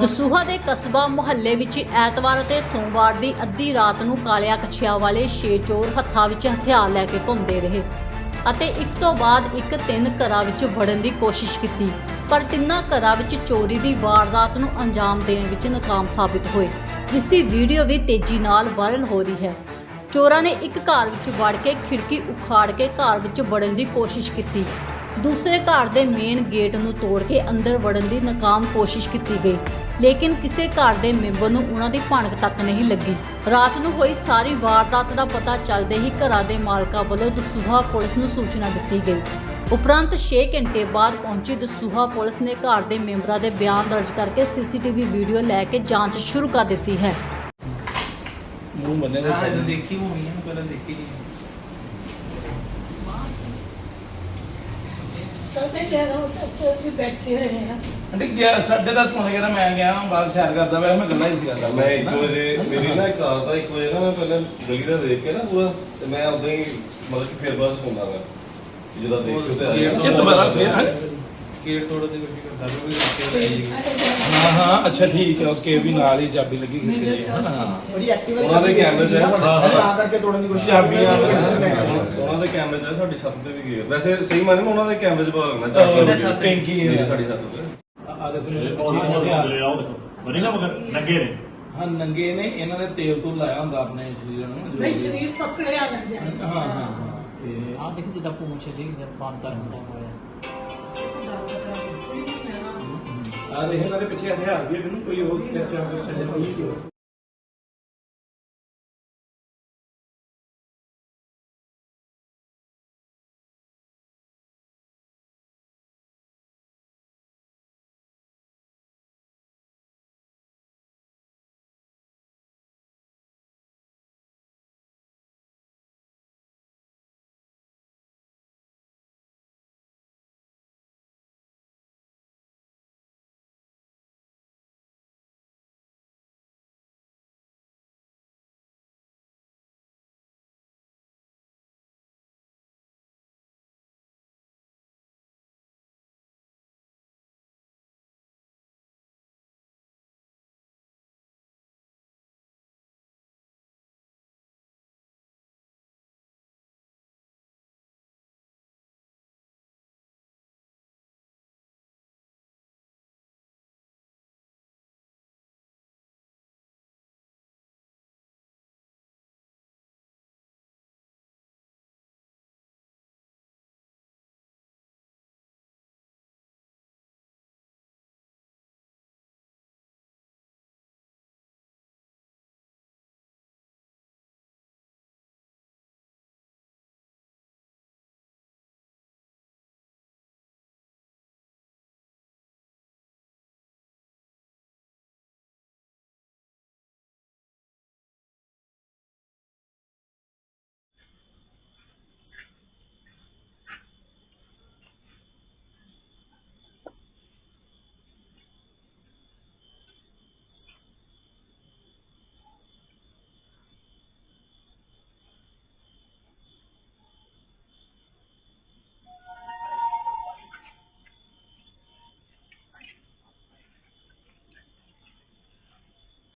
ਦਸੂਹਾ ਦੇ ਕਸਬਾ ਮੁਹੱਲੇ ਵਿੱਚ ਐਤਵਾਰ ਅਤੇ ਸੋਮਵਾਰ ਦੀ ਅੱਧੀ ਰਾਤ ਨੂੰ ਕਾਲਿਆ ਕਛਿਆ ਵਾਲੇ ਛੇ ਚੋਰ ਹੱਥਾਂ ਵਿੱਚ ਹਥਿਆਰ ਲੈ ਕੇ ਘੁੰਮਦੇ ਰਹੇ ਅਤੇ ਇੱਕ ਤੋਂ ਬਾਅਦ ਇੱਕ ਤਿੰਨ ਘਰਾਂ ਵਿੱਚ ਵੜਨ ਦੀ ਕੋਸ਼ਿਸ਼ ਕੀਤੀ, ਪਰ ਤਿੰਨਾਂ ਘਰਾਂ ਵਿੱਚ ਚੋਰੀ ਦੀ ਵਾਰਦਾਤ ਨੂੰ ਅੰਜਾਮ ਦੇਣ ਵਿੱਚ ਨਾਕਾਮ ਸਾਬਿਤ ਹੋਏ, ਜਿਸ ਦੀ ਵੀਡੀਓ ਵੀ ਤੇਜ਼ੀ ਨਾਲ ਵਾਇਰਲ ਹੋ ਰਹੀ ਹੈ। ਚੋਰਾਂ ਨੇ ਇੱਕ ਘਰ ਵਿੱਚ ਵੜ ਕੇ ਖਿੜਕੀ ਉਖਾੜ ਕੇ ਘਰ ਵਿੱਚ ਵੜਨ ਦੀ ਕੋਸ਼ਿਸ਼ ਕੀਤੀ ਦੂਸਰੇ ਘਰ ਦੇ ਮੇਨ ਗੇਟ ਨੂੰ ਤੋੜ ਕੇ ਅੰਦਰ ਵੜਨ ਦੀ ਨਾਕਾਮ ਕੋਸ਼ਿਸ਼ ਕੀਤੀ ਗਈ। ਲੇਕਿਨ ਕਿਸੇ ਘਰ ਦੇ ਮੈਂਬਰ ਨੂੰ ਉਹਨਾਂ ਦੀ ਭਣਕ ਤੱਕ ਨਹੀਂ ਲੱਗੀ। ਰਾਤ ਨੂੰ ਹੋਈ ਸਾਰੀ ਵਾਰਦਾਤ ਦਾ ਪਤਾ ਚੱਲਦੇ ਹੀ ਘਰਾਂ ਦੇ ਮਾਲਕਾਂ ਵੱਲੋਂ ਦਸੂਹਾ ਪੁਲਿਸ ਨੂੰ ਸੂਚਨਾ ਦਿੱਤੀ ਗਈ। ਉਪਰੰਤ 6 ਘੰਟੇ ਬਾਅਦ ਪਹੁੰਚੀ ਦਸੂਹਾ ਪੁਲਿਸ ਨੇ ਘਰ ਦੇ ਮੈਂਬਰਾਂ ਦੇ ਬਿਆਨ ਦਰਜ ਕਰਕੇ ਸੀਸੀਟੀਵੀ ਵੀਡੀਓ ਲੈ ਕੇ ਜਾਂਚ ਸ਼ੁਰੂ ਕਰ ਦਿੱਤੀ ਹੈ। ਮੂੰਹ ਬੰਨੇ ਦੇ ਹਾਂ ਸਾਰੇ ਦੇਖੀ ਹੋਣੀ ਹੈ ਪਹਿਲਾਂ ਦੇਖੀ ਨਹੀਂ। ਸਾਡੇ ਗਿਆਰਾਂ ਤੱਕ ਅਸੀਂ ਬੈਠੇ ਰਹੇ ਹਾਂ ਅੰਡੇ ਗਿਆ ਸਾਢੇ ਦਸ ਪੌਣੇ ਗਿਆਰਾਂ ਮੈਂ ਗਿਆ ਬਾਹਰ ਸੈਰ ਕਰਦਾ ਵੈਸੇ ਮੈਂ ਗੱਲਾਂ ਹੀ ਸੀ ਕਰਦਾ। ਮੈਂ 1 ਵਜੇ ਮੇਰੀ ਨਾ ਇੱਕ ਆਦਤ ਆ 1 ਵਜੇ ਨਾ ਮੈਂ ਪਹਿਲਾਂ ਗਲੀ ਦਾ ਦੇਖ ਕੇ ਨਾ ਪੂਰਾ ਤੇ ਮੈਂ ਉਦਾਂ ਹੀ ਮਤਲਬ ਕਿ ਫਿਰ ਬਾਅਦ ਸੌਂਦਾ ਮੈਂ ਜਦੋਂ ਦੇਖ ਕੇ ਤੇ ਆ ਗੇਟ ਗਿਆ। ਇਹ ਦੁਬਾਰਾ ਫਿਰ। ਹਾਂ ਗੇਟ ਤੋੜਨ ਦੀ ਕੋਸ਼ਿਸ਼ ਕਰਦਾ ਉਹ ਵੀ ਰੱਖੇ ਰਹੀ ਜੀ ਹਾਂ ਹਾਂ ਅੱਛਾ ਠੀਕ ਹੈ ਓਕੇ ਵੀ ਨਾਲ ਹੀ ਚਾਬੀ ਲੱਗੀ ਖਿੱਚ ਲਈ ਹਾਂ। ਬੜੀ ਐਕਟਿਵ ਉਹਨਾਂ ਦੇ ਕੈਮਰੇ 'ਚ ਹੈ। ਤਾਂ ਕਰਕੇ ਤੋੜਨ ਦੀ ਕੋਸ਼ਿਸ਼ ਚਾਬੀਆਂ ਉਹਨਾਂ ਦੇ ਕੈਮਰੇ 'ਚ ਆ, ਸਾਡੀ ਛੱਤ ਤੇ ਵੀ ਗਏ ਵੈਸੇ ਸਹੀ ਮਾਨੀ ਉਹਨਾਂ ਦੇ ਕੈਮਰੇ 'ਚ ਪਤਾ ਲੱਗਣਾ ਚਾਹੀਦਾ ਪਿੰਕੀ ਹੈ। ਸਾਡੀ ਛੱਤ ਤੇ ਆ ਦੇਖੋ ਇਹ। ਆਓ। ਦੇਖੋ। ਬਣੀ ਨਾ ਮਗਰ ਲੱਗੇ ਨੇ। ਹਾਂ ਨੰਗੇ ਨੇ ਇਹਨਾਂ ਨੇ ਤੇਲ ਤੋਂ ਲਾਇਆ ਹੁੰਦਾ ਆਪਣੇ ਸਰੀਰ ਨੂੰ ਜੋ ਨਹੀਂ ਸਰੀਰ ਪਕੜਿਆ ਲੱਗਿਆ ਹਾਂ। ਹਾਂ ਹਾਂ ਤੇ ਆਹ ਦੇਖ ਜਿੱਦਾਂ ਪੂੰਛ ਜੀ ਜਦ ਪਾਂਤਰ ਹੁੰਦਾ ਹੋਇਆ। ਆ ਦੇਖ ਇਹਨਾਂ ਦੇ ਪਿੱਛੇ ਹਥਿਆਰ ਵੀ ਹੈ ਮੈਨੂੰ ਕੋਈ ਉਹ ਚਰਚਾ ਚਰਚਾ ਨਹੀਂ